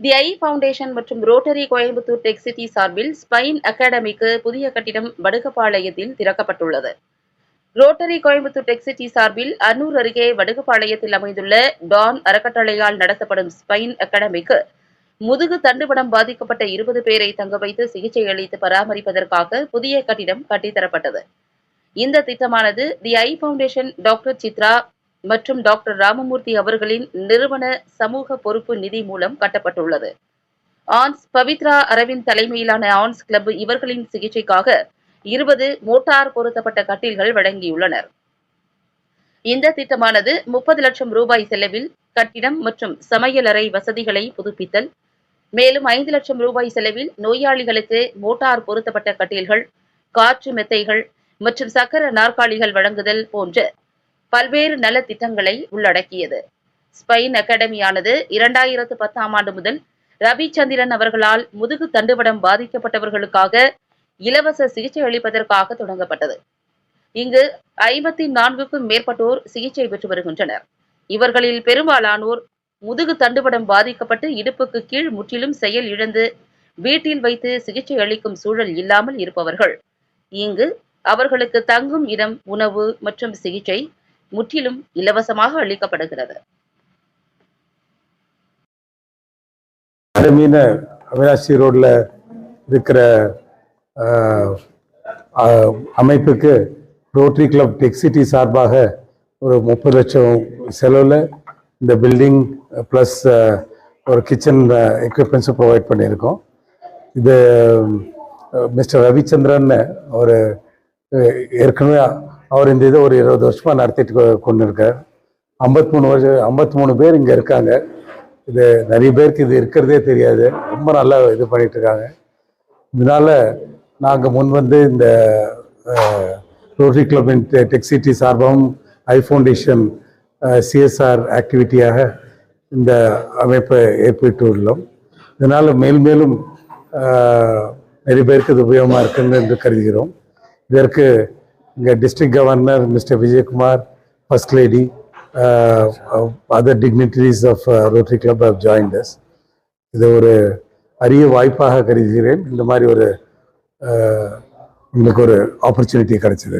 தி eye foundation மற்றும் Rotary Coimbatore tech city சார்பில் spine அகாடமிக்கு புதிய கட்டிடம் வடுகப்பாளையத்தில் திறக்கப்பட்டுள்ளது. ரோட்டரி கோயம்புத்தூர் டெக் சிட்டி சார்பில் அன்னூர் அருகே வடுகப்பாளையத்தில் அமைந்துள்ள டான் அறக்கட்டளையால் நடத்தப்படும் ஸ்பைன் அகாடமிக்கு முதுகு தண்டுபடம் பாதிக்கப்பட்ட இருபது பேரை தங்க வைத்து சிகிச்சை அளித்து பராமரிப்பதற்காக புதிய கட்டிடம் கட்டித்தரப்பட்டது. இந்த திட்டமானது the eye foundation doctor Chitra மற்றும் டாக்டர் ராமமூர்த்தி அவர்களின் நிறுவன சமூக பொறுப்பு நிதி மூலம் கட்டப்பட்டுள்ளது. ஆன்ஸ் பவித்ரா அரவிந்த் தலைமையிலான ஆன்ஸ் கிளப் இவர்களின் சிகிச்சைக்காக இருபது மோட்டார் பொருத்தப்பட்ட கட்டில்கள் வழங்கியுள்ளனர். இந்த திட்டமானது முப்பது லட்சம் ரூபாய் செலவில் கட்டிடம் மற்றும் சமையலறை வசதிகளை புதுப்பித்தல் மேலும் ஐந்து லட்சம் ரூபாய் செலவில் நோயாளிகளுக்கு மோட்டார் பொருத்தப்பட்ட கட்டில்கள் காற்று மெத்தைகள் மற்றும் சக்கர நாற்காலிகள் வழங்குதல் போன்ற பல்வேறு நலத்திட்டங்களை உள்ளடக்கியது. ஸ்பெயின் அகாடமியானது இரண்டாயிரத்து பத்தாம் ஆண்டு முதல் ரவிச்சந்திரன் அவர்களால் முதுகு தண்டுவடம் பாதிக்கப்பட்டவர்களுக்காக இலவச சிகிச்சை அளிப்பதற்காக தொடங்கப்பட்டது. இங்கு ஐம்பத்தி நான்குக்கும் மேற்பட்டோர் சிகிச்சை பெற்று வருகின்றனர். இவர்களில் பெரும்பாலானோர் முதுகு தண்டுவடம் பாதிக்கப்பட்டு இடுப்புக்கு கீழ் முற்றிலும் செயல் இழந்து வீட்டில் வைத்து சிகிச்சை அளிக்கும் சூழல் இல்லாமல் இருப்பவர்கள். இங்கு அவர்களுக்கு தங்கும் இடம் உணவு மற்றும் சிகிச்சை முற்றிலும் இலவசமாக அளிக்கப்படுகிறது. அடமீன அவினாசி ரோட்ல இருக்கிற அமைப்புக்கு ரோட்டரி கிளப் டெக் சிட்டி சார்பாக ஒரு முப்பது லட்சம் செலவில் இந்த பில்டிங் ப்ளஸ் ஒரு கிச்சன் எக்யூப்மெண்ட்ஸும் ப்ரொவைட் பண்ணியிருக்கோம். இது மிஸ்டர் ரவிச்சந்திரன் ஒரு ஏற்கனவே அவர் இந்த இதை ஒரு இருபது வருஷமாக நடத்திட்டு கொண்டு இருக்கார் ஐம்பத்தி மூணு வருஷம் ஐம்பத்தி மூணு பேர் இங்கே இருக்காங்க. இது நிறைய பேருக்கு இது இருக்கிறதே தெரியாது. ரொம்ப நல்லா இது பண்ணிட்டு இருக்காங்க இதனால் நாங்கள் முன் வந்து இந்த ரோட்டரி கிளப் டெக் சிட்டி சார்பாகவும் ஐ ஃபவுண்டேஷன் சிஎஸ்ஆர் ஆக்டிவிட்டியாக இந்த அமைப்பை ஏற்பட்டுள்ளோம் இதனால் மேல் மேலும் நிறைய பேருக்கு இது உபயோகமாக இருக்குன்னு என்று கருதுகிறோம். இதற்கு இங்கே district governor mister Vijayakumar first lady other dignitaries of Rotary club of join இதை இது ஒரு அரிய வாய்ப்பாக கருதுகிறேன். இந்த மாதிரி ஒரு uh, உங்களுக்கு ஒரு ஆப்பர்ச்சுனிட்டி கிடைச்சது.